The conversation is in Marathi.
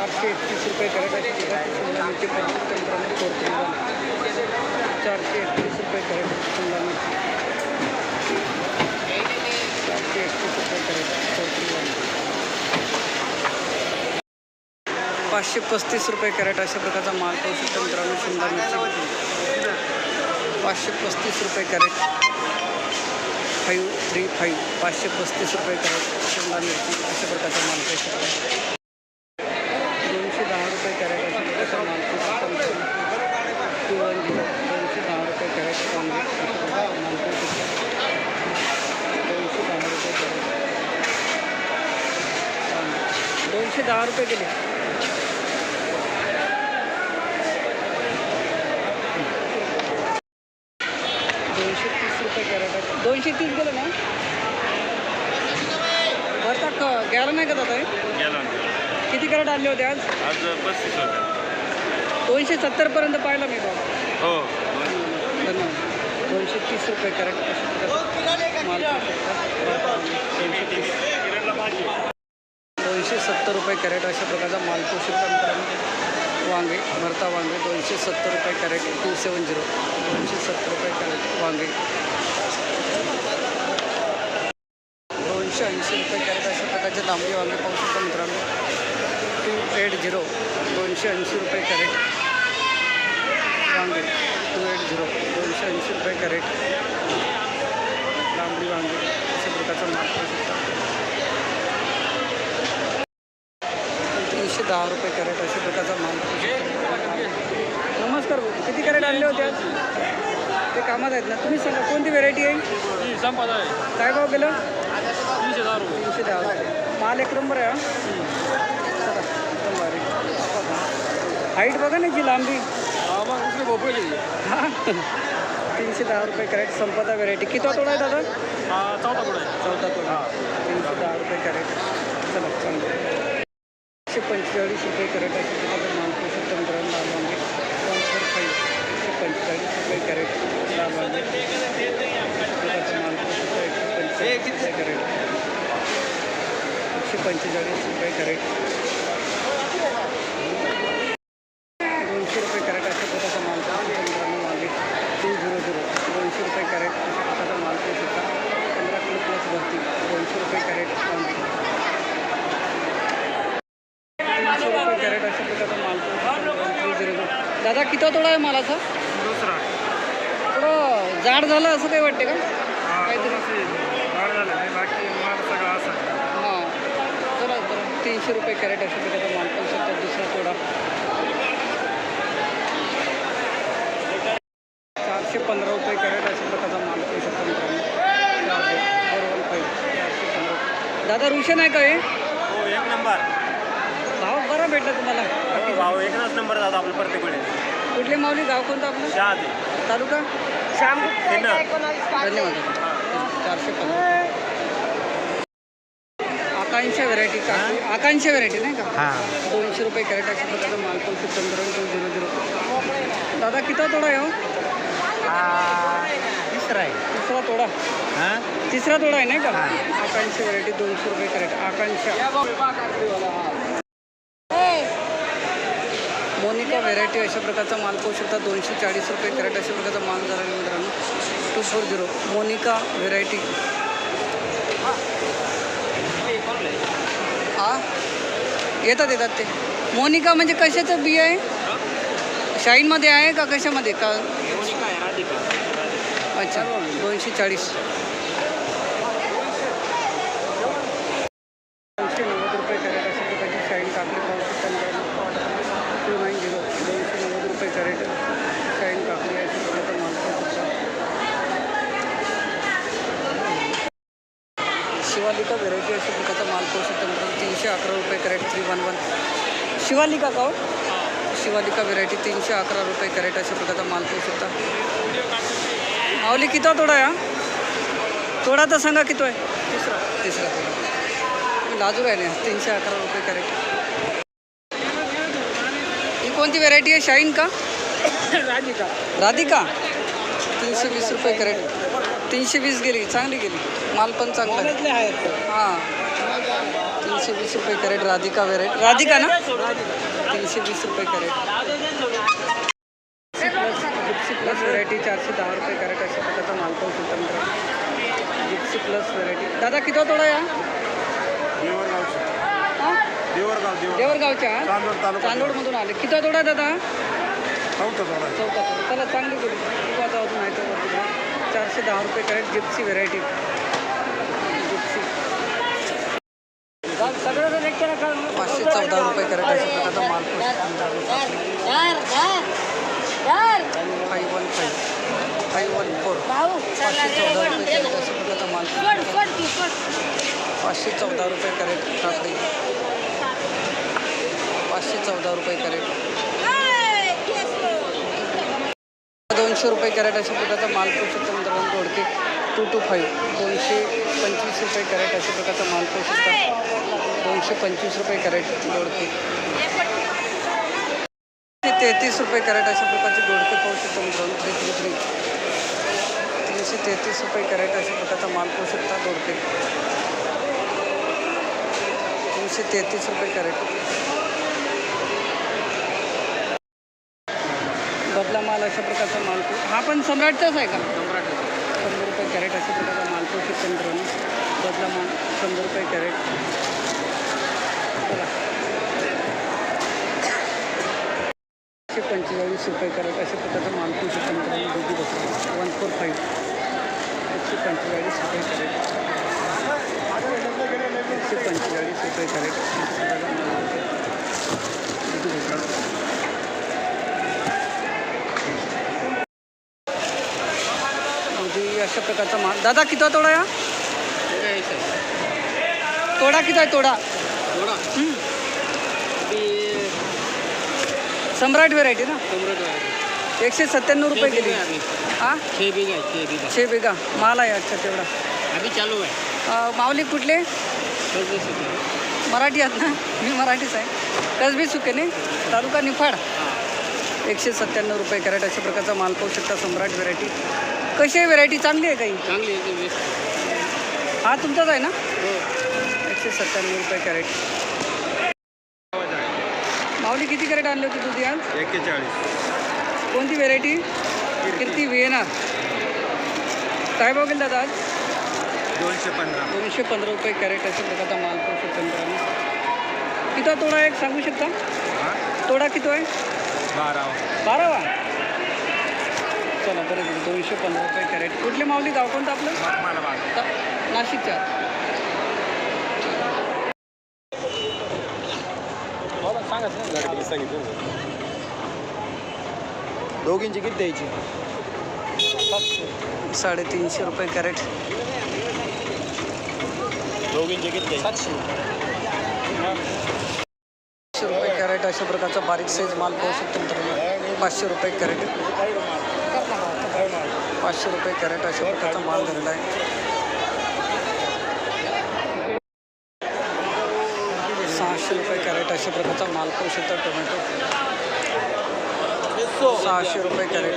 चारशे एकतीस रुपये कॅरेट अशी शिमला मिरची पंचवीस मित्रांनो कोथिंबीर चारशे एकतीस रुपये कॅरेट शिमला मिरची चारशे एकतीस रुपये कॅरेट पाचशे पस्तीस रुपये कॅरेट अशा प्रकारचा माल पाहू शकतो मित्रांनो शिमला मिरची पाचशे पस्तीस रुपये कॅरेट. Five three five. पाचशे पस्तीस रुपये कॅरेट शिमला मिरची अशा प्रकारचा माल पाहिजे रुपये गेले दोनशे तीस रुपये कॅरेट दोनशे तीस गेलं ना? भरता क गेला नाही का दादा किती कॅरेट आणले होते आज आज पस्तीस होते दोनशे सत्तरपर्यंत पाहिला मी बाबा हो। धन्यवाद। दोनशे तीस रुपये कॅरेट माल दोनशे तीस। दोनशे सत्तर रुपये कॅरेट अशा प्रकारचा माल मित्रांनो वांगे भरता वांगे दोनशे सत्तर रुपये कॅरेट टू सेवन झिरो. दोनशे सत्तर रुपये कॅरेट वांगे. दोनशे ऐंशी रुपये कॅरेट अशा प्रकारचे लांबडी वांगे पाहू शकता मित्रांनो. टू एट झिरो दोनशे ऐंशी रुपये कॅरेट. वांगे टू एट झिरो दोनशे ऐंशी रुपये कॅरेट. लांबडी वांगे अशा प्रकारचा माल पाहू शकता तीनशे दहा रुपये कॅरेट अशा प्रकारचा माल. नमस्कार किती कॅरेट आणले होते आज? ते कामात आहेत ना. तुम्ही सांगा कोणती व्हेरायटी आहे? संपत आहे. काय भाव गेलं तीनशे दहा रुपये. तीनशे दहा रुपये. माल एक नंबर आहे हा? हाईट बघा ना जी लांबी. हा हा? तीनशे दहा रुपये कॅरेट संपदा व्हेरायटी किती तोडा आहे दादा? हा चौथा पुढे चौथा तोडा. तीनशे दहा रुपये कॅरेट. चला चांगलं. एकशे पंचेचाळीस रुपये कॅरेट अशा प्रकारचं माल पोषक तंत्रानं लाल वांगे वन फोर फाईव्ह एकशे पंचेचाळीस रुपये कॅरेट लाल वांगे अशा एकशे पंचेचाळीस रुपये कॅरेट एकशे पंचेचाळीस रुपये कॅरेट दोनशे रुपये कॅरेट अशा प्रकारचा माल पोषक तंत्रानं वांगे टू झिरो झिरो दोनशे रुपये कॅरेट अशा प्रकारचा माल पोषक पंधरा किलो प्लस भरती दोनशे रुपये कॅरेट वांगे तीनशे रुपये कॅरेट अशा प्रकारचा माल थ्री झिरो झिरो दादा किती तोडा आहे मालाचा? दुसरा. थोडं जाड झालं असं काही वाटते का? काहीतरी वाढ झालं नाही बाकी माल सगळा असा हां. चला बरं तीनशे रुपये कॅरेट अशा प्रकारचा माल पाहू शकता दुसरा तोडा चारशे पंधरा रुपये कॅरेट अशा प्रकारचा माल पाहू शकता मित्रांनो. दादा रुशन आहे का हे? हो एक नंबर. भाव बरा भेटला तुम्हाला. हो भाऊ एकच नंबर जातो आपलं प्रत्येक वेळेस कुठले माऊली? गाव कोणतं आपलं? तालुका? श्याम धन्यवाद. चारशे आकांक्षा व्हरायटी का आकांक्षा व्हरायटी नाही का? हां. दोनशे रुपये कॅरेट अशा प्रकारचा माल पंधरा टू झिरो झिरो दादा किती तोडा आहे हो? तिसरा आहे. तिसरा तोडा. हां? तिसरा तोडा आहे नाही का? आकांक्षा व्हरायटी दोनशे रुपये कॅरेट आकांक्षा. मोनिका व्हेरायटी अशा प्रकारचा माल पाहू शकता. दोनशे चाळीस रुपये कॅरेट अशा प्रकारचा माल झाला मित्रांनो. Two four zero Monica variety हा? येतात येतात ते. मोनिका म्हणजे कशाचं बी आहे? शाईनमध्ये आहे का कशामध्ये? का अच्छा. दोनशे चाळीस दोनशे नव्वद रुपये कॅरेट अशा प्रकारची शाईन काकडी पाहू शकता मित्रांनो टू नाईन झिरो दोनशे नव्वद रुपये कॅरेट शाईन काकडी अशा प्रकारचा माल पाहू शकता शिवालिका व्हेरायटी अशा प्रकारचा माल पाहू शकता मित्रांनो तीनशे अकरा रुपये carat three one one Shivalika का हो? शिवालिका व्हेरायटी तीनशे अकरा रुपये कॅरेट अशा प्रकारचा माल पाहू शकता माऊली किती तोडा आहे हा? तोडा तर सांगा किती आहे? तिसरा. तिसरा तोडा. लाजू राहिले तीनशे अकरा रुपये कॅरेट ही कोणती व्हेरायटी आहे? शाईन का? राधिका. राधिका? तीनशे वीस रुपये कॅरेट तीनशे वीस गेली चांगली गेली. माल पण चांगला आहे. हां. तीनशे वीस रुपये कॅरेट राधिका व्हेरायटी राधिका ना? तीनशे वीस रुपये कॅरेट. जिप्सी प्लस व्हेरायटी चारशे दहा रुपये कॅरेट अशा प्रकारचा माल पाहू शकता मित्रांनो जिप्सी प्लस व्हेरायटी दादा किती तोडा या? देवरगाव देवर देवरगावच्या? चांदोडमधून आले. किती तोडा दादा? चौथा. चौथा त्याला चांगली अजून आहे. चारशे दहा रुपये कॅरेट जिप्सी व्हेरायटी जिप्सी पाचशे चौदा रुपये कॅरेट अशा प्रकारचा माल five one five five one four पाचशे चौदा रुपये कॅरेट अशा प्रकारचा माल पाचशे चौदा रुपये कॅरेट काकडी पाचशे चौदा रुपये कॅरेट. दोनशे रुपये कॅरेट अशा प्रकारचा माल पाहू मित्रांनो दोडके. टू टू फाईव्ह दोनशे पंचवीस रुपये कॅरेट अशा प्रकारचा माल पाहू शकता. दोनशे पंचवीस रुपये कॅरेट दोडके तेहतीस रुपये कॅरेट अशा प्रकारचे दोडके पाहू शकता मित्रांनो थ्री थ्री थ्री तीनशे तेहतीस रुपये कॅरेट अशा प्रकारचा माल पाहू शकता दोडके तीनशे तेहतीस रुपये कॅरेट. बदला माल अशा प्रकारचा माल हा पण सम्राटचाच आहे का? कॅरेट अशा प्रकारचा पाहू शकता मित्रांनो बदला माल शंभर रुपये कॅरेट. एकशे पंचेचाळीस रुपये कॅरेट अशा प्रकारचा माल पाहू शकता मित्रांनो दोघी बसला. वन फोर फाईव्ह एकशे पंचेचाळीस रुपये कॅरेट. एकशे पंचेचाळीस रुपये कॅरेट अशा प्रकारचा माल. दादा किती तोडा या तोडा किती आहे? तोडा. हम्म. सम्राट व्हेरायटी ना? एकशे सत्त्याण्णव रुपये गेली हा? छः है बिघा माल आहे अच्छा तेवढा. अभी चालू है अं, माऊली कुठले? मराठी आहात ना? मी मराठीच आहे. कसबी सुकेने तालुका निफाड. एकशे सत्त्याण्णव रुपये कॅरेट अशा प्रकारचा माल पाहू शकता सम्राट व्हेरायटी कशी आहे व्हेरायटी चांगली आहे काही? चांगली आहे हा तुमचाच आहे ना? हो. एकशे सत्त्याण्णव रुपये कॅरेट. माऊली किती कॅरेट आणले होते तुझी आज? एक्केचाळीस. कोणती व्हेरायटी कीर्ती. व्हिएनआर काय बघेल दादा आज? दोनशे पंधरा. दोनशे पंधरा रुपये कॅरेट अशा प्रकारचा माल पाहू शकतो मित्रांनो किती तोडा एक सांगू शकता? तोडा किती आहे? बारा बारावा चला बरं दोनशे पंधरा रुपये कॅरेट. कुठले माऊली गाव कोणतं आपलं? नाशिकच्या. दोघींची किती द्यायची? साडेतीनशे रुपये कॅरेट. दोघींची किती सातशे. रुपये कॅरेट अशा प्रकारचा बारीक साईज माल पाहू शकतो मित्रांनो. पाचशे रुपये कॅरेट. पाचशे रुपये कॅरेट अशा प्रकारचा माल धरला आहे. सहाशे रुपये कॅरेट अशा प्रकारचा माल पाहू शकतो टोमॅटो. सहाशे रुपये कॅरेट.